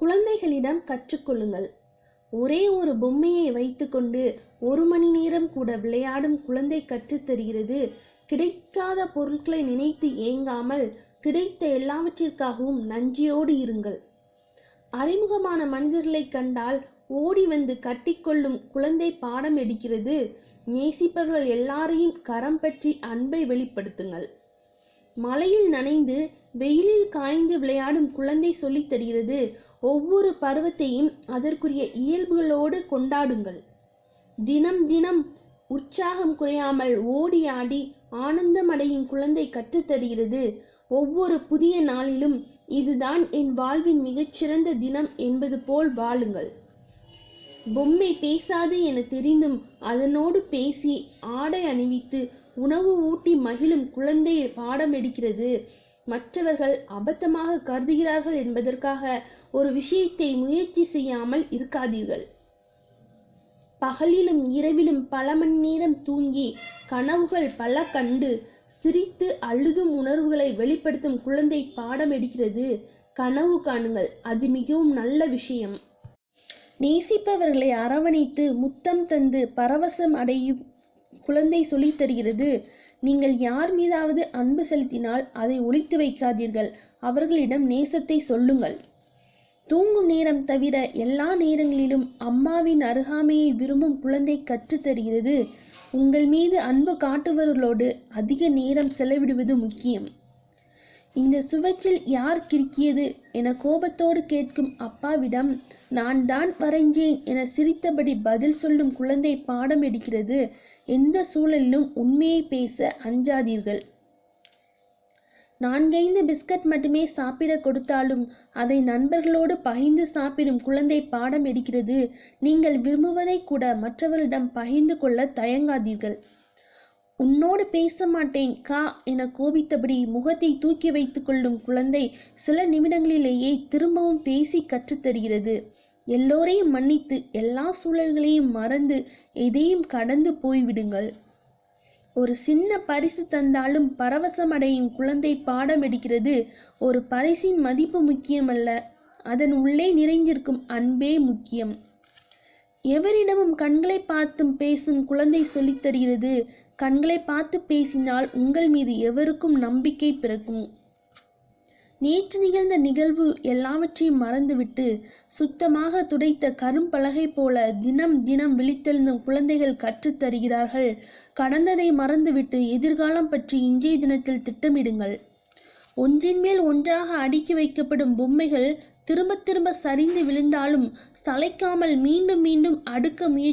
குழந்தைகளிடம் கற்றுக்கொள்ளுங்கள். ஒரே ஒரு பொம்மையை வைத்துக்கொண்டு ஒரு மணி நேரம் கூட விளையாடும் குழந்தை கற்றுத்தருகிறது கிடைக்காத பொருட்களை நினைத்து ஏங்காமல் கிடைத்த எல்லாவற்றிற்காகவும் நன்றியோடு இருங்கள். அறிமுகமான மனிதர்களை கண்டால் ஓடி வந்து கட்டிக்கொள்ளும் குழந்தை பாடம் எடுக்கிறது. நேசிப்பவர்கள் எல்லாரையும் கரம் பற்றி அன்பை வெளிப்படுத்துங்கள். மழையில் நனைந்து வெயிலில் காய்ந்து விளையாடும் குழந்தை சொல்லித் தருகிறது ஒவ்வொரு பருவத்தையும் அதற்குரிய இயல்புகளோடு கொண்டாடுங்கள். தினம் தினம் உற்சாகம் குறையாமல் ஓடி ஆடி ஆனந்தம் அடையும் குழந்தை கற்றுத்தருகிறது ஒவ்வொரு புதிய நாளிலும் இதுதான் என் வாழ்வின் மிகச்சிறந்த தினம் என்பது போல் வாழுங்கள். பொம்மை பேசாது என தெரிந்தும் அதனோடு பேசி ஆடை அணிவித்து உணவு ஊட்டி மகிழும் குழந்தை பாடம் எடுக்கிறது மற்றவர்கள் அபத்தமாக கருதுகிறார்கள் என்பதற்காக ஒரு விஷயத்தை முயற்சி செய்யாமல் இருக்காதீர்கள். பகலிலும் இரவிலும் பல மணி நேரம் தூங்கி கனவுகள் பல கண்டு சிரித்து அழுதும் உணர்வுகளை வெளிப்படுத்தும் குழந்தை பாடம் எடுக்கிறது கனவு காணுங்கள் அது மிகவும் நல்ல விஷயம். நேசிப்பவர்களை அரவணைத்து முத்தம் தந்து பரவசம் அடையும் குழந்தை சொல்லித் தருகிறது. நீங்கள் யார் மீதாவது அன்பு செலுத்தினால் அதை ஒழித்து வைக்காதீர்கள். அவர்களிடம் நேசத்தை சொல்லுங்கள். தூங்கும் நேரம் தவிர எல்லா நேரங்களிலும் அம்மாவின் அருகாமையை விரும்பும் குழந்தை கற்றுத்தருகிறது உங்கள் மீது அன்பு காட்டுபவர்களோடு அதிக நேரம் செலவிடுவது முக்கியம். இந்த சுவற்றில் யார் கிறுக்கியது? என கோபத்தோடு கேட்கும் அப்பாவிடம் நான் தான் வரைஞ்சேன் என சிரித்தபடி பதில் சொல்லும் குழந்தை பாடம் எடுக்கிறது. எந்த சூழலிலும் உண்மையை பேச அஞ்சாதீர்கள். நான்கைந்து பிஸ்கட் மட்டுமே சாப்பிட கொடுத்தாலும் அதை நண்பர்களோடு பகிர்ந்து சாப்பிடும் குழந்தை பாடம் எடுக்கிறது. நீங்கள் விரும்புவதை கூட மற்றவர்களிடம் பகிர்ந்து கொள்ள தயங்காதீர்கள். உன்னோடு பேச மாட்டேன் கா என கோபித்தபடி முகத்தை தூக்கி வைத்து கொள்ளும் குழந்தை சில நிமிடங்களிலேயே திரும்பவும் பேசி கற்றுத்தருகிறது எல்லோரையும் மன்னித்து எல்லா சூழல்களையும் மறந்து எதையும் கடந்து போய்விடுங்கள் ஒரு சின்ன பரிசு தந்தாலும் பரவசமடையும் குழந்தை பாடம் எடுக்கிறது ஒரு பரிசின் மதிப்பு முக்கியமல்ல. அதன் உள்ளே நிறைந்திருக்கும் அன்பே முக்கியம். எவரிடமும் கண்களை பார்த்தும் பேசும் குழந்தை சொல்லித் தருகிறது. கண்களை பார்த்து பேசினால் உங்கள் மீது எவருக்கும் நம்பிக்கை பிறக்கும். நேற்று நிகழ்ந்த நிகழ்வு எல்லாவற்றையும் மறந்துவிட்டு சுத்தமாக துடைத்த கரும்பலகை போல தினம் தினம் விழித்தெழுந்தும் குழந்தைகள் கற்றுத் தருகிறார்கள். கடந்ததை மறந்துவிட்டு எதிர்காலம் பற்றி இன்றைய தினத்தில் திட்டமிடுங்கள். ஒன்றின் மேல் ஒன்றாக அடுக்கி வைக்கப்படும் பொம்மைகள் திரும்ப திரும்ப சரிந்து விழுந்தாலும் சளைக்காமல் மீண்டும் மீண்டும் அடுக்க முயற்சி